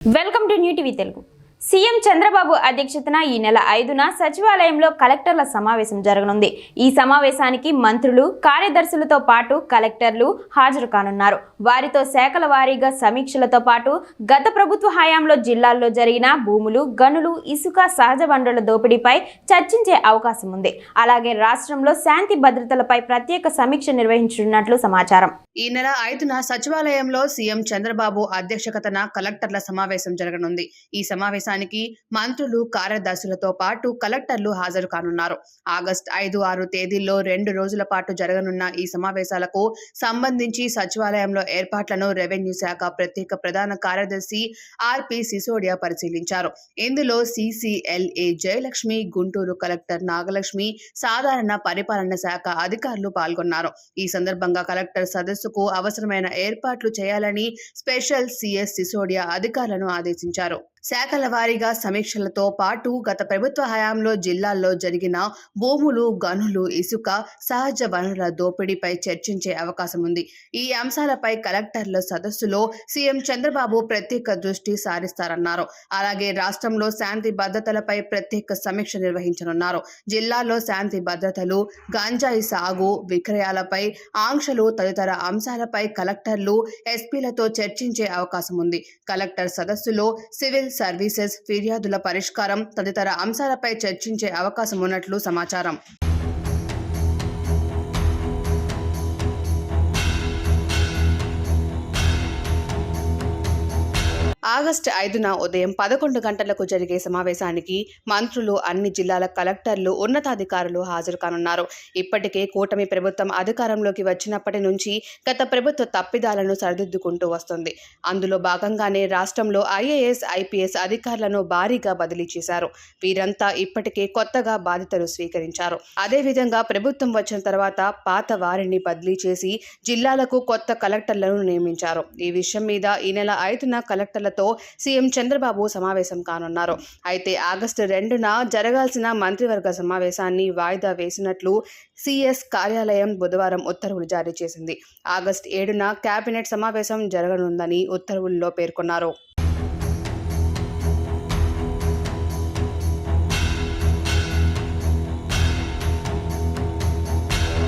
Welcome to new TV Telugu. CM Chandrababu అధ్యక్షతన ఈ నెల ఐదున సచివాలయంలో కలెక్టర్ల సమావేశం జరగనుంది. ఈ సమావేశానికి మంత్రులు కార్యదర్శులతో పాటు కలెక్టర్లు హాజరు కానున్నారు. వారితో శాఖల వారీగా సమీక్షలతో పాటు గత ప్రభుత్వ హయాంలో జిల్లాల్లో జరిగిన భూములు గనులు ఇసుక సహజ వనరుల దోపిడీపై చర్చించే అవకాశం ఉంది. అలాగే రాష్ట్రంలో శాంతి భద్రతలపై ప్రత్యేక సమీక్ష నిర్వహించనున్నట్లు సమాచారం. ఈ నెల ఐదున సచివాలయంలో సీఎం చంద్రబాబు అధ్యక్షతన కలెక్టర్ల సమావేశం జరగనుంది. ఈ సమావేశానికి మంత్రులు కార్యదర్శులతో పాటు కలెక్టర్లు హాజరు కానున్నారు. ఆగస్టు ఐదు ఆరు తేదీల్లో రెండు రోజుల పాటు జరగనున్న ఈ సమావేశాలకు సంబంధించి సచివాలయంలో ఏర్పాట్లను రెవెన్యూ శాఖ ప్రత్యేక ప్రధాన కార్యదర్శి ఆర్పి సిసోడియా పరిశీలించారు. ఇందులో సిసిఎల్ఏ జయలక్ష్మి గుంటూరు కలెక్టర్ నాగలక్ష్మి సాధారణ పరిపాలన శాఖ అధికారులు పాల్గొన్నారు. ఈ సందర్భంగా కలెక్టర్ సదస్సు సదస్సుకు అవసరమైన ఏర్పాట్లు చేయాలని స్పెషల్ సిఎస్ సిసోడియా అధికారులను ఆదేశించారు. శాఖల వారీగా సమీక్షలతో పాటు గత ప్రభుత్వ హయాంలో జిల్లాల్లో జరిగిన భూములు గనులు ఇసుక సహజ వనరుల దోపిడీపై చర్చించే అవకాశం ఉంది. ఈ అంశాలపై కలెక్టర్ల సదస్సులో సీఎం చంద్రబాబు ప్రత్యేక దృష్టి సారిస్తారన్నారు. అలాగే రాష్ట్రంలో శాంతి భద్రతలపై ప్రత్యేక సమీక్ష నిర్వహించనున్నారు. జిల్లాలో శాంతి భద్రతలు గంజాయి సాగు విక్రయాలపై ఆంక్షలు తదితర అంశాలపై కలెక్టర్లు ఎస్పీలతో చర్చించే అవకాశం ఉంది. కలెక్టర్ సదస్సులో సివిల్ సర్వీసెస్ ఫిర్యాదుల పరిష్కారం తదితర అంశాలపై చర్చించే అవకాశం ఉన్నట్లు సమాచారం. ఆగస్టు ఐదున ఉదయం పదకొండు గంటలకు జరిగే సమావేశానికి మంత్రులు అన్ని జిల్లాల కలెక్టర్లు ఉన్నతాధికారులు హాజరు కానున్నారు ఇప్పటికే కూటమి ప్రభుత్వం అధికారంలోకి వచ్చినప్పటి నుంచి గత ప్రభుత్వ తప్పిదాలను సరిదిద్దుకుంటూ వస్తుంది. అందులో భాగంగానే రాష్ట్రంలో ఐఏఎస్ ఐపీఎస్ అధికారులను భారీగా బదిలీ చేశారు. వీరంతా ఇప్పటికే కొత్తగా బాధ్యతలు స్వీకరించారు. అదేవిధంగా ప్రభుత్వం వచ్చిన తర్వాత పాత వారిని బదిలీ చేసి జిల్లాలకు కొత్త కలెక్టర్లను నియమించారు. ఈ విషయం మీద ఈ నెల ఐదున కలెక్టర్లతో సీఎం చంద్రబాబు సమావేశం కానున్నారు. అయితే ఆగస్టు రెండున జరగాల్సిన మంత్రివర్గ సమావేశాన్ని వాయిదా వేసినట్లు సిఎస్ కార్యాలయం బుధవారం ఉత్తర్వులు జారీ చేసింది. ఆగస్టు ఏడున కేబినెట్ సమావేశం జరగనుందని ఉత్తర్వుల్లో పేర్కొన్నారు.